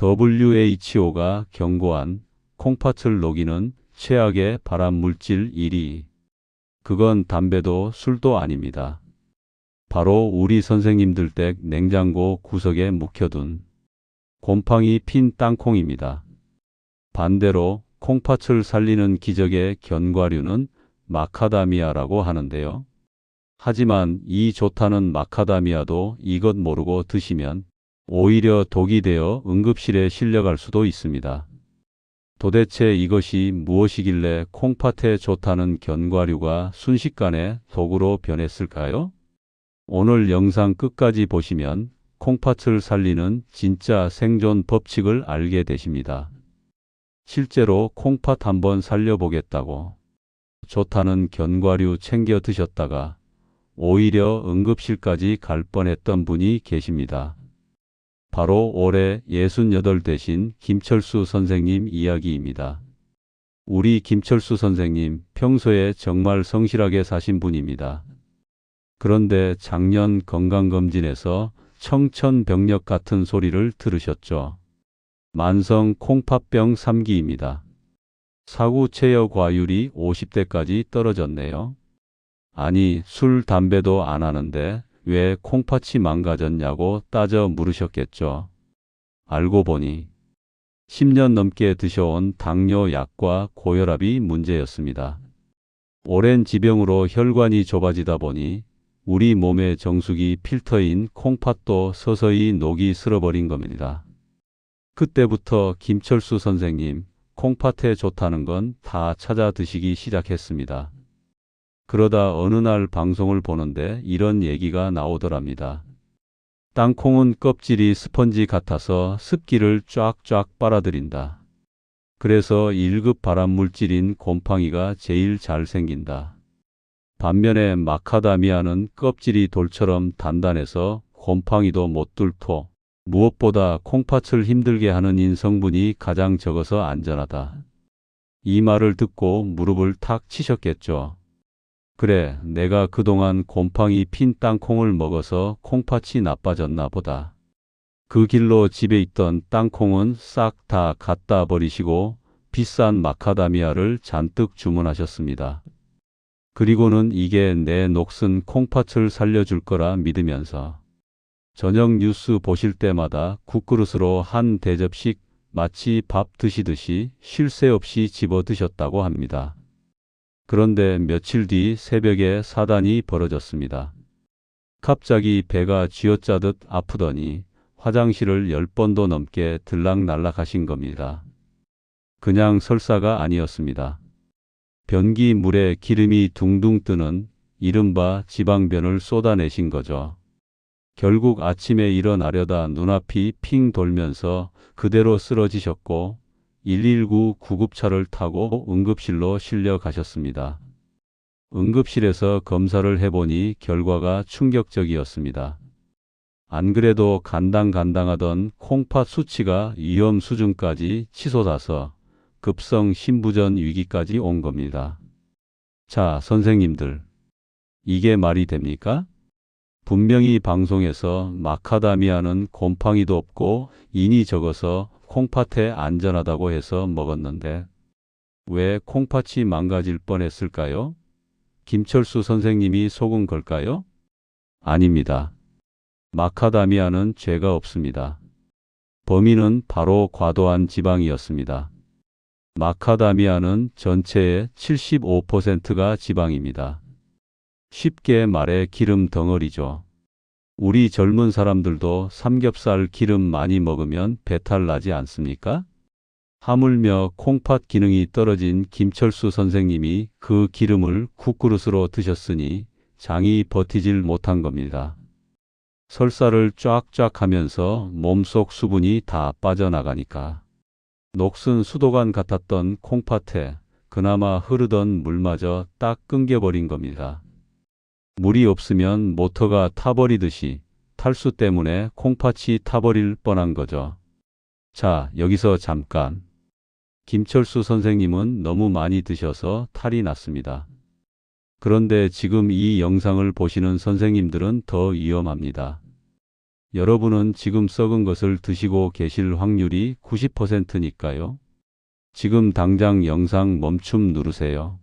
WHO가 경고한 콩팥을 녹이는 최악의 발암 물질 1위. 그건 담배도 술도 아닙니다. 바로 우리 선생님들 댁 냉장고 구석에 묵혀둔 곰팡이 핀 땅콩입니다. 반대로 콩팥을 살리는 기적의 견과류는 마카다미아라고 하는데요. 하지만 이 좋다는 마카다미아도 이것 모르고 드시면 오히려 독이 되어 응급실에 실려갈 수도 있습니다. 도대체 이것이 무엇이길래 콩팥에 좋다는 견과류가 순식간에 독으로 변했을까요? 오늘 영상 끝까지 보시면 콩팥을 살리는 진짜 생존 법칙을 알게 되십니다. 실제로 콩팥 한번 살려보겠다고 좋다는 견과류 챙겨 드셨다가 오히려 응급실까지 갈 뻔했던 분이 계십니다. 바로 올해 68 되신 김철수 선생님 이야기입니다. 우리 김철수 선생님 평소에 정말 성실하게 사신 분입니다. 그런데 작년 건강검진에서 청천벽력 같은 소리를 들으셨죠. 만성 콩팥병 3기입니다. 사구 체여 과율이 50대까지 떨어졌네요. 아니, 술, 담배도 안 하는데 왜 콩팥이 망가졌냐고 따져 물으셨겠죠. 알고 보니 10년 넘게 드셔온 당뇨 약과 고혈압이 문제였습니다. 오랜 지병으로 혈관이 좁아지다 보니 우리 몸의 정수기 필터인 콩팥도 서서히 녹이 슬어버린 겁니다. 그때부터 김철수 선생님, 콩팥에 좋다는 건 다 찾아 드시기 시작했습니다. 그러다 어느 날 방송을 보는데 이런 얘기가 나오더랍니다. 땅콩은 껍질이 스펀지 같아서 습기를 쫙쫙 빨아들인다. 그래서 1급 발암 물질인 곰팡이가 제일 잘 생긴다. 반면에 마카다미아는 껍질이 돌처럼 단단해서 곰팡이도 못 뚫고 무엇보다 콩팥을 힘들게 하는 인성분이 가장 적어서 안전하다. 이 말을 듣고 무릎을 탁 치셨겠죠. 그래, 내가 그동안 곰팡이 핀 땅콩을 먹어서 콩팥이 나빠졌나 보다. 그 길로 집에 있던 땅콩은 싹 다 갖다 버리시고 비싼 마카다미아를 잔뜩 주문하셨습니다. 그리고는 이게 내 녹슨 콩팥을 살려줄 거라 믿으면서 저녁 뉴스 보실 때마다 국그릇으로 한 대접씩 마치 밥 드시듯이 쉴 새 없이 집어 드셨다고 합니다. 그런데 며칠 뒤 새벽에 사단이 벌어졌습니다. 갑자기 배가 쥐어짜듯 아프더니 화장실을 열 번도 넘게 들락날락 하신 겁니다. 그냥 설사가 아니었습니다. 변기 물에 기름이 둥둥 뜨는 이른바 지방변을 쏟아내신 거죠. 결국 아침에 일어나려다 눈앞이 핑 돌면서 그대로 쓰러지셨고 119 구급차를 타고 응급실로 실려 가셨습니다. 응급실에서 검사를 해보니 결과가 충격적이었습니다. 안 그래도 간당간당하던 콩팥 수치가 위험 수준까지 치솟아서 급성 심부전 위기까지 온 겁니다. 자, 선생님들. 이게 말이 됩니까? 분명히 방송에서 마카다미아는 곰팡이도 없고 인이 적어서 콩팥에 안전하다고 해서 먹었는데 왜 콩팥이 망가질 뻔했을까요? 김철수 선생님이 속은 걸까요? 아닙니다. 마카다미아는 죄가 없습니다. 범인은 바로 과도한 지방이었습니다. 마카다미아는 전체의 75%가 지방입니다. 쉽게 말해 기름 덩어리죠. 우리 젊은 사람들도 삼겹살 기름 많이 먹으면 배탈 나지 않습니까? 하물며 콩팥 기능이 떨어진 김철수 선생님이 그 기름을 국그릇으로 드셨으니 장이 버티질 못한 겁니다. 설사를 쫙쫙 하면서 몸속 수분이 다 빠져나가니까. 녹슨 수도관 같았던 콩팥에 그나마 흐르던 물마저 딱 끊겨버린 겁니다. 물이 없으면 모터가 타버리듯이 탈수 때문에 콩팥이 타버릴 뻔한 거죠. 자, 여기서 잠깐. 김철수 선생님은 너무 많이 드셔서 탈이 났습니다. 그런데 지금 이 영상을 보시는 선생님들은 더 위험합니다. 여러분은 지금 썩은 것을 드시고 계실 확률이 90%니까요. 지금 당장 영상 멈춤 누르세요.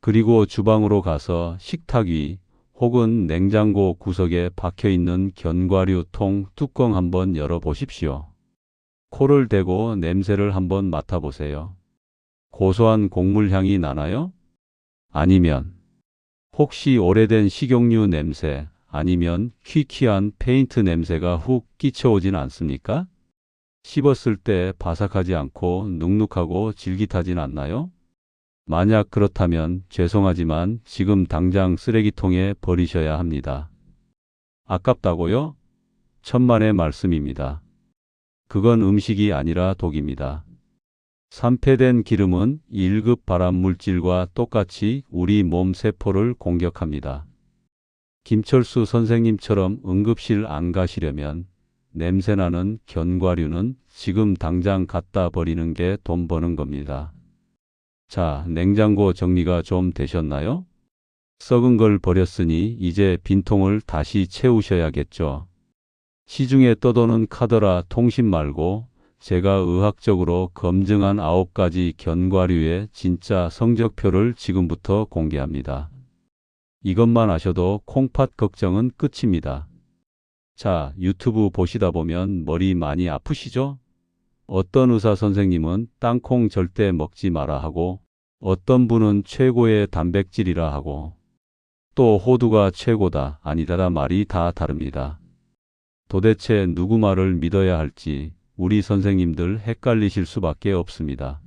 그리고 주방으로 가서 식탁 위 혹은 냉장고 구석에 박혀 있는 견과류 통 뚜껑 한번 열어 보십시오. 코를 대고 냄새를 한번 맡아보세요. 고소한 곡물 향이 나나요? 아니면 혹시 오래된 식용유 냄새 아니면 퀴퀴한 페인트 냄새가 훅 끼쳐오진 않습니까? 씹었을 때 바삭하지 않고 눅눅하고 질깃하진 않나요? 만약 그렇다면 죄송하지만 지금 당장 쓰레기통에 버리셔야 합니다. 아깝다고요? 천만의 말씀입니다. 그건 음식이 아니라 독입니다. 산패된 기름은 1급 발암 물질과 똑같이 우리 몸 세포를 공격합니다. 김철수 선생님처럼 응급실 안 가시려면 냄새나는 견과류는 지금 당장 갖다 버리는 게 돈 버는 겁니다. 자, 냉장고 정리가 좀 되셨나요? 썩은 걸 버렸으니 이제 빈통을 다시 채우셔야겠죠. 시중에 떠도는 카더라 통신 말고 제가 의학적으로 검증한 9가지 견과류의 진짜 성적표를 지금부터 공개합니다. 이것만 아셔도 콩팥 걱정은 끝입니다. 자, 유튜브 보시다 보면 머리 많이 아프시죠? 어떤 의사 선생님은 땅콩 절대 먹지 마라 하고 어떤 분은 최고의 단백질이라 하고 또 호두가 최고다 아니다라 말이 다 다릅니다. 도대체 누구 말을 믿어야 할지 우리 선생님들 헷갈리실 수밖에 없습니다.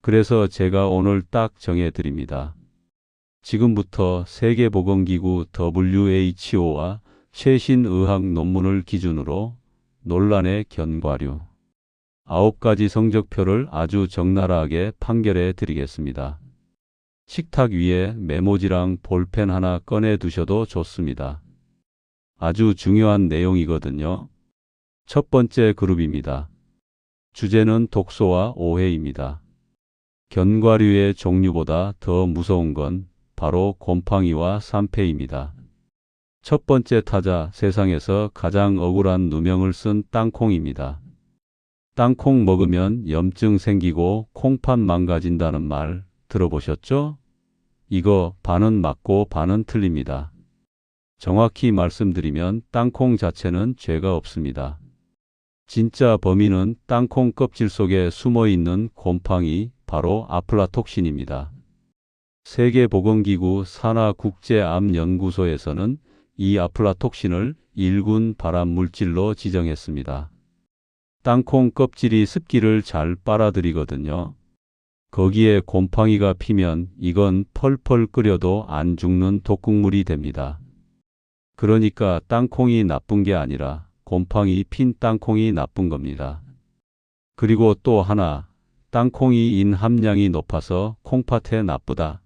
그래서 제가 오늘 딱 정해 드립니다. 지금부터 세계보건기구 WHO와 최신 의학 논문을 기준으로 논란의 견과류 아홉 가지 성적표를 아주 적나라하게 판결해 드리겠습니다. 식탁 위에 메모지랑 볼펜 하나 꺼내 두셔도 좋습니다. 아주 중요한 내용이거든요. 첫 번째 그룹입니다. 주제는 독소와 오해입니다. 견과류의 종류보다 더 무서운 건 바로 곰팡이와 산패입니다. 첫 번째 타자 세상에서 가장 억울한 누명을 쓴 땅콩입니다. 땅콩 먹으면 염증 생기고 콩팥 망가진다는 말 들어보셨죠? 이거 반은 맞고 반은 틀립니다. 정확히 말씀드리면 땅콩 자체는 죄가 없습니다. 진짜 범인은 땅콩 껍질 속에 숨어 있는 곰팡이, 바로 아플라톡신입니다. 세계보건기구 산하국제암연구소에서는 이 아플라톡신을 1군 발암물질로 지정했습니다. 땅콩 껍질이 습기를 잘 빨아들이거든요. 거기에 곰팡이가 피면 이건 펄펄 끓여도 안 죽는 독국물이 됩니다. 그러니까 땅콩이 나쁜 게 아니라 곰팡이 핀 땅콩이 나쁜 겁니다. 그리고 또 하나, 땅콩이 인 함량이 높아서 콩팥에 나쁘다.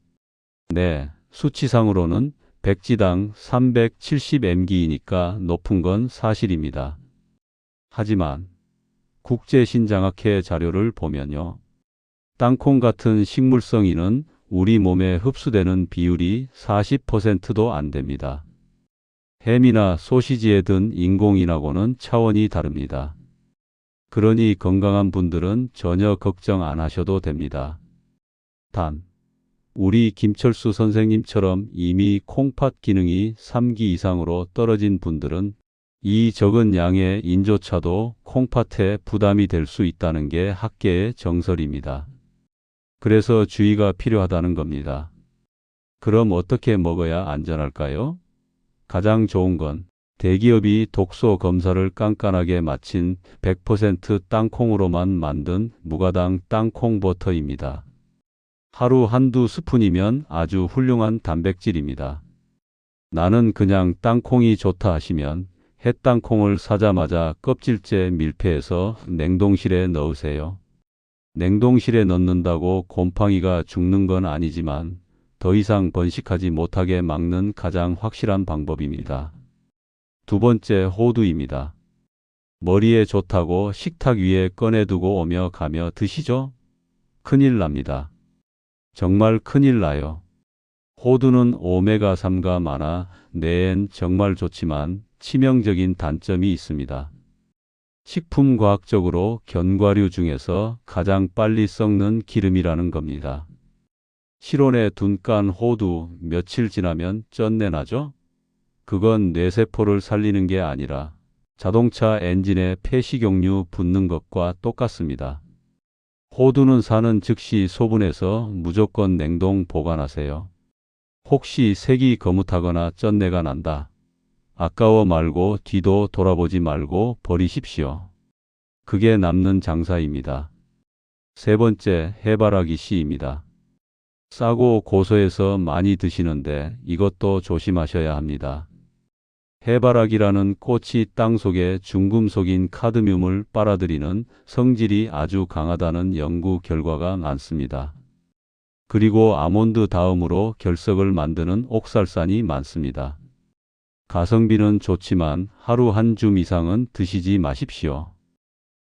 네, 수치상으로는 백지당 370mg이니까 높은 건 사실입니다. 하지만 국제신장학회 자료를 보면요. 땅콩 같은 식물성인은 우리 몸에 흡수되는 비율이 40%도 안 됩니다. 햄이나 소시지에 든 인공인하고는 차원이 다릅니다. 그러니 건강한 분들은 전혀 걱정 안 하셔도 됩니다. 단, 우리 김철수 선생님처럼 이미 콩팥 기능이 3기 이상으로 떨어진 분들은 이 적은 양의 인조차도 콩팥에 부담이 될 수 있다는 게 학계의 정설입니다. 그래서 주의가 필요하다는 겁니다. 그럼 어떻게 먹어야 안전할까요? 가장 좋은 건 대기업이 독소 검사를 깐깐하게 마친 100% 땅콩으로만 만든 무가당 땅콩 버터입니다. 하루 한두 스푼이면 아주 훌륭한 단백질입니다. 나는 그냥 땅콩이 좋다 하시면 햇땅콩을 사자마자 껍질째 밀폐해서 냉동실에 넣으세요. 냉동실에 넣는다고 곰팡이가 죽는 건 아니지만 더 이상 번식하지 못하게 막는 가장 확실한 방법입니다. 두 번째 호두입니다. 머리에 좋다고 식탁 위에 꺼내두고 오며 가며 드시죠? 큰일 납니다. 정말 큰일 나요. 호두는 오메가3가 많아 뇌엔 정말 좋지만 치명적인 단점이 있습니다. 식품과학적으로 견과류 중에서 가장 빨리 썩는 기름이라는 겁니다. 실온에 둔 깐 호두 며칠 지나면 쩐내 나죠? 그건 뇌세포를 살리는 게 아니라 자동차 엔진에 폐식용유 붓는 것과 똑같습니다. 호두는 사는 즉시 소분해서 무조건 냉동 보관하세요. 혹시 색이 거뭇하거나 쩐내가 난다. 아까워 말고 뒤도 돌아보지 말고 버리십시오. 그게 남는 장사입니다. 세 번째, 해바라기 씨입니다. 싸고 고소해서 많이 드시는데 이것도 조심하셔야 합니다. 해바라기라는 꽃이 땅 속에 중금속인 카드뮴을 빨아들이는 성질이 아주 강하다는 연구 결과가 많습니다. 그리고 아몬드 다음으로 결석을 만드는 옥살산이 많습니다. 가성비는 좋지만 하루 한 줌 이상은 드시지 마십시오.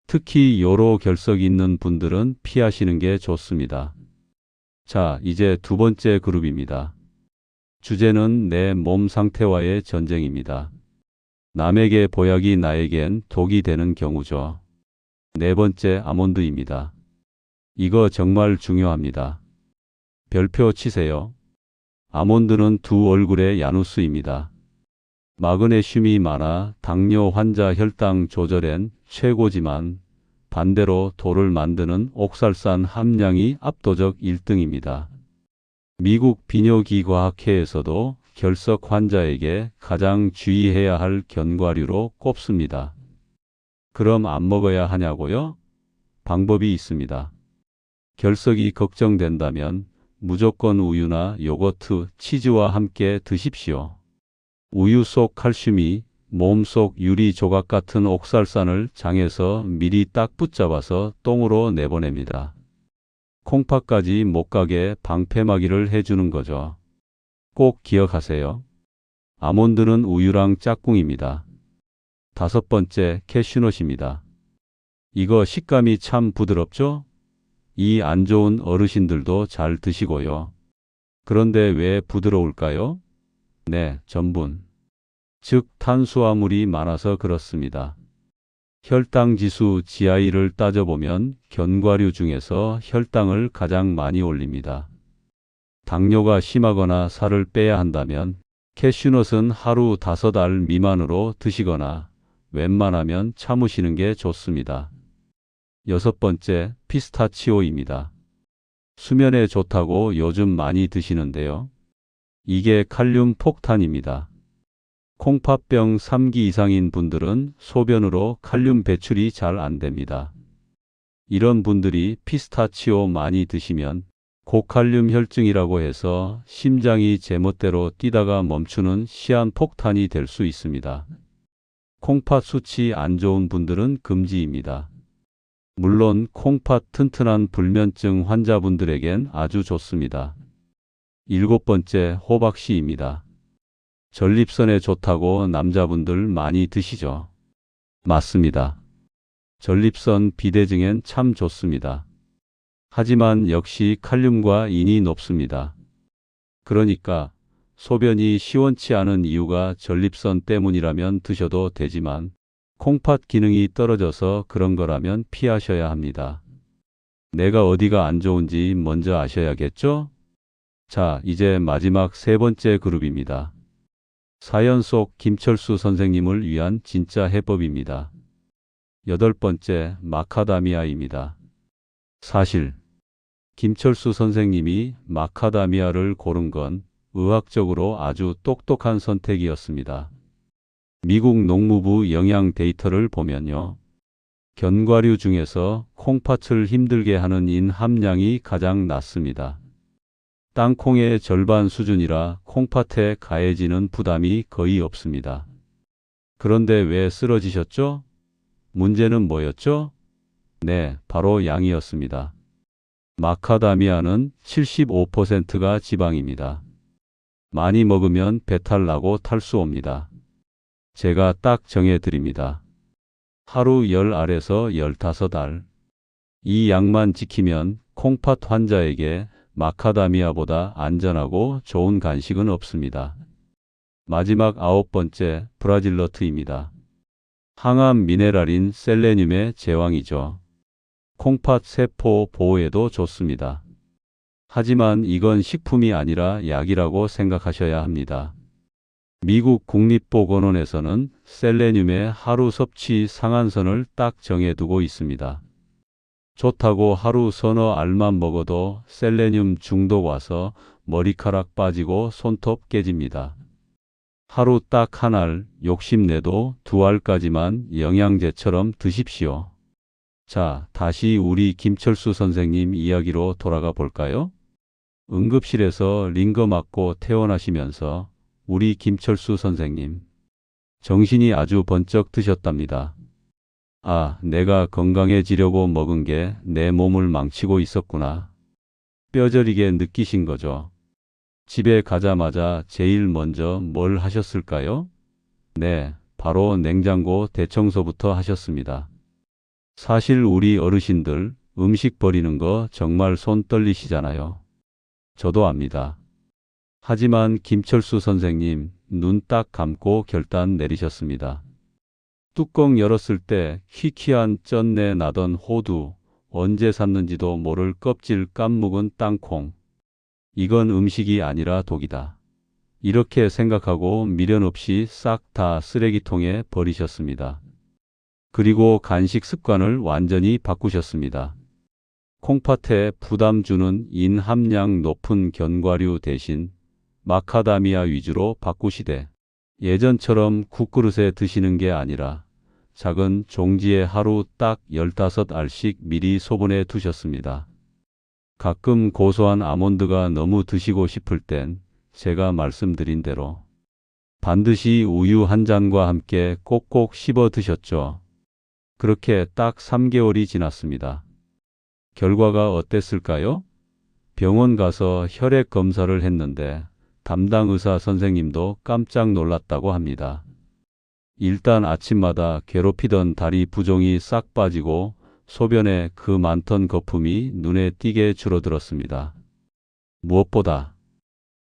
특히 요로 결석 있는 분들은 피하시는 게 좋습니다. 자, 이제 두 번째 그룹입니다. 주제는 내 몸 상태와의 전쟁입니다. 남에게 보약이 나에겐 독이 되는 경우죠. 네 번째 아몬드입니다. 이거 정말 중요합니다. 별표 치세요. 아몬드는 두 얼굴의 야누스입니다. 마그네슘이 많아 당뇨 환자 혈당 조절엔 최고지만 반대로 돌을 만드는 옥살산 함량이 압도적 1등입니다. 미국 비뇨기과학회에서도 결석 환자에게 가장 주의해야 할 견과류로 꼽습니다. 그럼 안 먹어야 하냐고요? 방법이 있습니다. 결석이 걱정된다면 무조건 우유나 요거트, 치즈와 함께 드십시오. 우유 속 칼슘이 몸 속 유리 조각 같은 옥살산을 장에서 미리 딱 붙잡아서 똥으로 내보냅니다. 콩팥까지 못 가게 방패막이를 해주는 거죠. 꼭 기억하세요. 아몬드는 우유랑 짝꿍입니다. 다섯 번째 캐슈넛입니다. 이거 식감이 참 부드럽죠? 이 안 좋은 어르신들도 잘 드시고요. 그런데 왜 부드러울까요? 네, 전분. 즉 탄수화물이 많아서 그렇습니다. 혈당 지수 GI를 따져보면 견과류 중에서 혈당을 가장 많이 올립니다. 당뇨가 심하거나 살을 빼야 한다면 캐슈넛은 하루 다섯 알 미만으로 드시거나 웬만하면 참으시는 게 좋습니다. 여섯 번째, 피스타치오입니다. 수면에 좋다고 요즘 많이 드시는데요. 이게 칼륨 폭탄입니다. 콩팥병 3기 이상인 분들은 소변으로 칼륨 배출이 잘 안 됩니다. 이런 분들이 피스타치오 많이 드시면 고칼륨 혈증이라고 해서 심장이 제멋대로 뛰다가 멈추는 시한 폭탄이 될 수 있습니다. 콩팥 수치 안 좋은 분들은 금지입니다. 물론 콩팥 튼튼한 불면증 환자분들에겐 아주 좋습니다. 일곱 번째 호박씨입니다. 전립선에 좋다고 남자분들 많이 드시죠? 맞습니다. 전립선 비대증엔 참 좋습니다. 하지만 역시 칼륨과 인이 높습니다. 그러니까 소변이 시원치 않은 이유가 전립선 때문이라면 드셔도 되지만 콩팥 기능이 떨어져서 그런 거라면 피하셔야 합니다. 내가 어디가 안 좋은지 먼저 아셔야겠죠? 자, 이제 마지막 세 번째 그룹입니다. 사연 속 김철수 선생님을 위한 진짜 해법입니다. 여덟 번째 마카다미아입니다. 사실 김철수 선생님이 마카다미아를 고른 건 의학적으로 아주 똑똑한 선택이었습니다. 미국 농무부 영양 데이터를 보면요. 견과류 중에서 콩팥을 힘들게 하는 인 함량이 가장 낮습니다. 땅콩의 절반 수준이라 콩팥에 가해지는 부담이 거의 없습니다. 그런데 왜 쓰러지셨죠? 문제는 뭐였죠? 네, 바로 양이었습니다. 마카다미아는 75%가 지방입니다. 많이 먹으면 배탈 나고 탈수 옵니다. 제가 딱 정해 드립니다. 하루 10알에서 15알. 이 양만 지키면 콩팥 환자에게 마카다미아보다 안전하고 좋은 간식은 없습니다. 마지막 아홉 번째 브라질너트입니다. 항암 미네랄인 셀레늄의 제왕이죠. 콩팥 세포 보호에도 좋습니다. 하지만 이건 식품이 아니라 약이라고 생각하셔야 합니다. 미국 국립보건원에서는 셀레늄의 하루 섭취 상한선을 딱 정해두고 있습니다. 좋다고 하루 서너 알만 먹어도 셀레늄 중독 와서 머리카락 빠지고 손톱 깨집니다. 하루 딱 한 알, 욕심내도 두 알까지만 영양제처럼 드십시오. 자, 다시 우리 김철수 선생님 이야기로 돌아가 볼까요? 응급실에서 링거 맞고 퇴원하시면서 우리 김철수 선생님 정신이 아주 번쩍 드셨답니다. 아, 내가 건강해지려고 먹은 게 내 몸을 망치고 있었구나. 뼈저리게 느끼신 거죠. 집에 가자마자 제일 먼저 뭘 하셨을까요? 네, 바로 냉장고 대청소부터 하셨습니다. 사실 우리 어르신들 음식 버리는 거 정말 손 떨리시잖아요. 저도 압니다. 하지만 김철수 선생님 눈 딱 감고 결단 내리셨습니다. 뚜껑 열었을 때 희귀한 쩐내 나던 호두, 언제 샀는지도 모를 껍질 깜묵은 땅콩. 이건 음식이 아니라 독이다. 이렇게 생각하고 미련 없이 싹 다 쓰레기통에 버리셨습니다. 그리고 간식 습관을 완전히 바꾸셨습니다. 콩팥에 부담 주는 인 함량 높은 견과류 대신 마카다미아 위주로 바꾸시되 예전처럼 국그릇에 드시는 게 아니라 작은 종지에 하루 딱 15알씩 미리 소분해 두셨습니다. 가끔 고소한 아몬드가 너무 드시고 싶을 땐 제가 말씀드린 대로 반드시 우유 한 잔과 함께 꼭꼭 씹어 드셨죠. 그렇게 딱 3개월이 지났습니다. 결과가 어땠을까요? 병원 가서 혈액 검사를 했는데 담당 의사 선생님도 깜짝 놀랐다고 합니다. 일단 아침마다 괴롭히던 다리 부종이 싹 빠지고 소변에 그 많던 거품이 눈에 띄게 줄어들었습니다. 무엇보다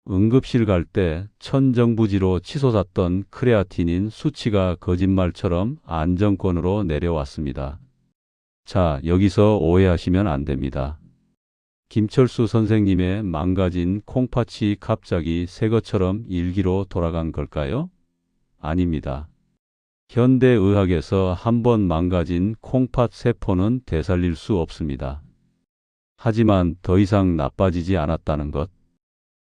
응급실 갈 때 천정부지로 치솟았던 크레아틴인 수치가 거짓말처럼 안정권으로 내려왔습니다. 자, 여기서 오해하시면 안 됩니다. 김철수 선생님의 망가진 콩팥이 갑자기 새 것처럼 일기로 돌아간 걸까요? 아닙니다. 현대의학에서 한 번 망가진 콩팥 세포는 되살릴 수 없습니다. 하지만 더 이상 나빠지지 않았다는 것,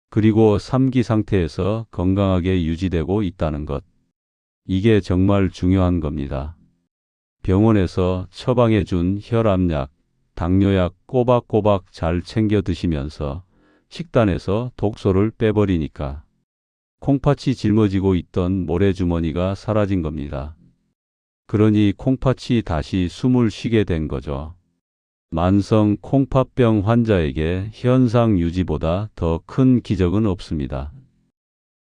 그리고 3기 상태에서 건강하게 유지되고 있다는 것, 이게 정말 중요한 겁니다. 병원에서 처방해 준 혈압약, 당뇨약 꼬박꼬박 잘 챙겨 드시면서 식단에서 독소를 빼버리니까 콩팥이 짊어지고 있던 모래주머니가 사라진 겁니다. 그러니 콩팥이 다시 숨을 쉬게 된 거죠. 만성 콩팥병 환자에게 현상 유지보다 더 큰 기적은 없습니다.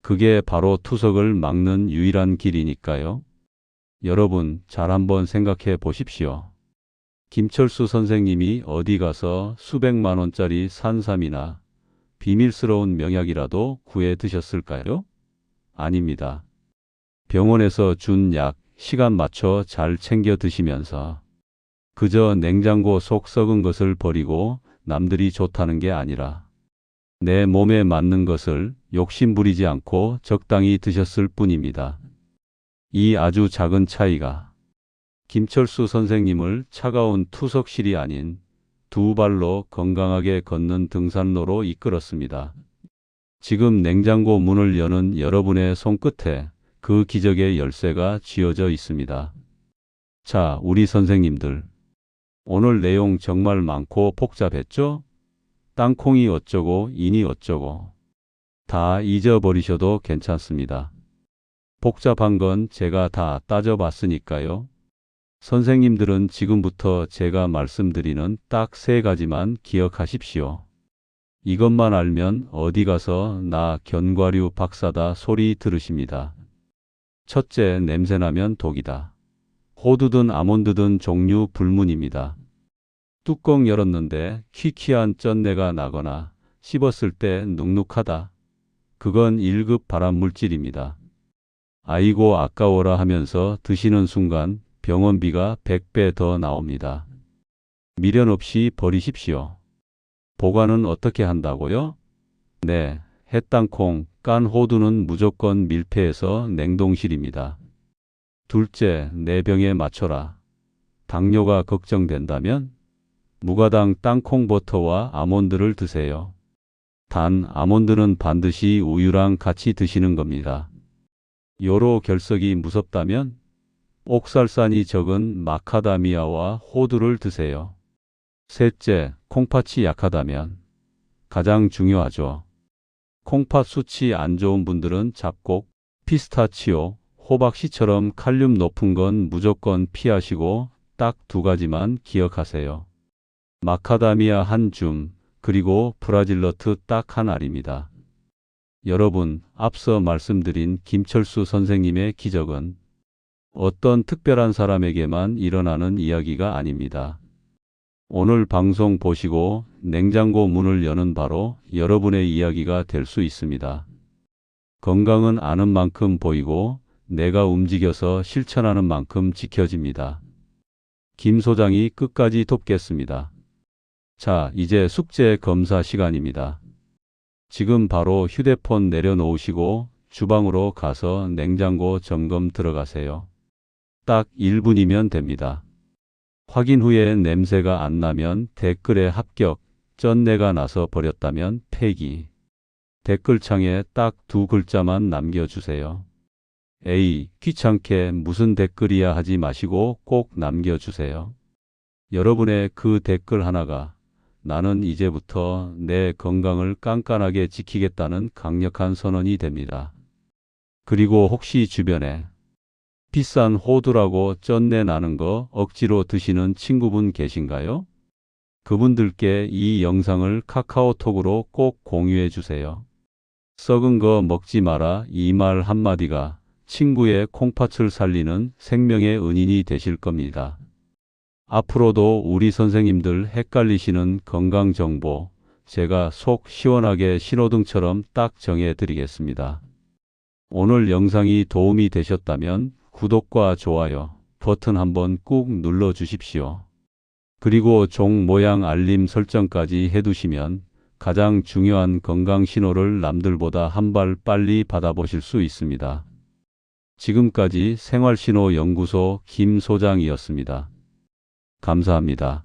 그게 바로 투석을 막는 유일한 길이니까요. 여러분 잘 한번 생각해 보십시오. 김철수 선생님이 어디 가서 수백만 원짜리 산삼이나 비밀스러운 명약이라도 구해 드셨을까요? 아닙니다. 병원에서 준 약, 시간 맞춰 잘 챙겨 드시면서 그저 냉장고 속 썩은 것을 버리고 남들이 좋다는 게 아니라 내 몸에 맞는 것을 욕심 부리지 않고 적당히 드셨을 뿐입니다. 이 아주 작은 차이가 김철수 선생님을 차가운 투석실이 아닌 두 발로 건강하게 걷는 등산로로 이끌었습니다. 지금 냉장고 문을 여는 여러분의 손끝에 그 기적의 열쇠가 쥐어져 있습니다. 자, 우리 선생님들. 오늘 내용 정말 많고 복잡했죠? 땅콩이 어쩌고 인이 어쩌고 다 잊어버리셔도 괜찮습니다. 복잡한 건 제가 다 따져봤으니까요. 선생님들은 지금부터 제가 말씀드리는 딱 세 가지만 기억하십시오. 이것만 알면 어디 가서 나 견과류 박사다 소리 들으십니다. 첫째, 냄새나면 독이다. 호두든 아몬드든 종류 불문입니다. 뚜껑 열었는데 퀴퀴한 쩐내가 나거나 씹었을 때 눅눅하다. 그건 1급 발암 물질입니다. 아이고 아까워라 하면서 드시는 순간 병원비가 100배 더 나옵니다. 미련 없이 버리십시오. 보관은 어떻게 한다고요? 네, 햇땅콩, 깐 호두는 무조건 밀폐해서 냉동실입니다. 둘째, 내 병에 맞춰라. 당뇨가 걱정된다면 무가당 땅콩 버터와 아몬드를 드세요. 단 아몬드는 반드시 우유랑 같이 드시는 겁니다. 요로 결석이 무섭다면 옥살산이 적은 마카다미아와 호두를 드세요. 셋째, 콩팥이 약하다면 가장 중요하죠. 콩팥 수치 안 좋은 분들은 잡곡, 피스타치오, 호박씨처럼 칼륨 높은 건 무조건 피하시고 딱 두 가지만 기억하세요. 마카다미아 한 줌, 그리고 브라질너트 딱 한 알입니다. 여러분, 앞서 말씀드린 김철수 선생님의 기적은 어떤 특별한 사람에게만 일어나는 이야기가 아닙니다. 오늘 방송 보시고 냉장고 문을 여는 바로 여러분의 이야기가 될 수 있습니다. 건강은 아는 만큼 보이고 내가 움직여서 실천하는 만큼 지켜집니다. 김 소장이 끝까지 돕겠습니다. 자, 이제 숙제 검사 시간입니다. 지금 바로 휴대폰 내려놓으시고 주방으로 가서 냉장고 점검 들어가세요. 딱 1분이면 됩니다. 확인 후에 냄새가 안 나면 댓글에 합격, 쩐내가 나서 버렸다면 폐기. 댓글창에 딱 두 글자만 남겨주세요. A. 귀찮게 무슨 댓글이야 하지 마시고 꼭 남겨주세요. 여러분의 그 댓글 하나가 나는 이제부터 내 건강을 깐깐하게 지키겠다는 강력한 선언이 됩니다. 그리고 혹시 주변에 비싼 호두라고 쩐내 나는 거 억지로 드시는 친구분 계신가요? 그분들께 이 영상을 카카오톡으로 꼭 공유해 주세요. 썩은 거 먹지 마라 이 말 한마디가 친구의 콩팥을 살리는 생명의 은인이 되실 겁니다. 앞으로도 우리 선생님들 헷갈리시는 건강 정보 제가 속 시원하게 신호등처럼 딱 정해 드리겠습니다. 오늘 영상이 도움이 되셨다면 구독과 좋아요 버튼 한번 꾹 눌러 주십시오. 그리고 종 모양 알림 설정까지 해두시면 가장 중요한 건강 신호를 남들보다 한 발 빨리 받아보실 수 있습니다. 지금까지 생활신호 연구소 김 소장이었습니다. 감사합니다.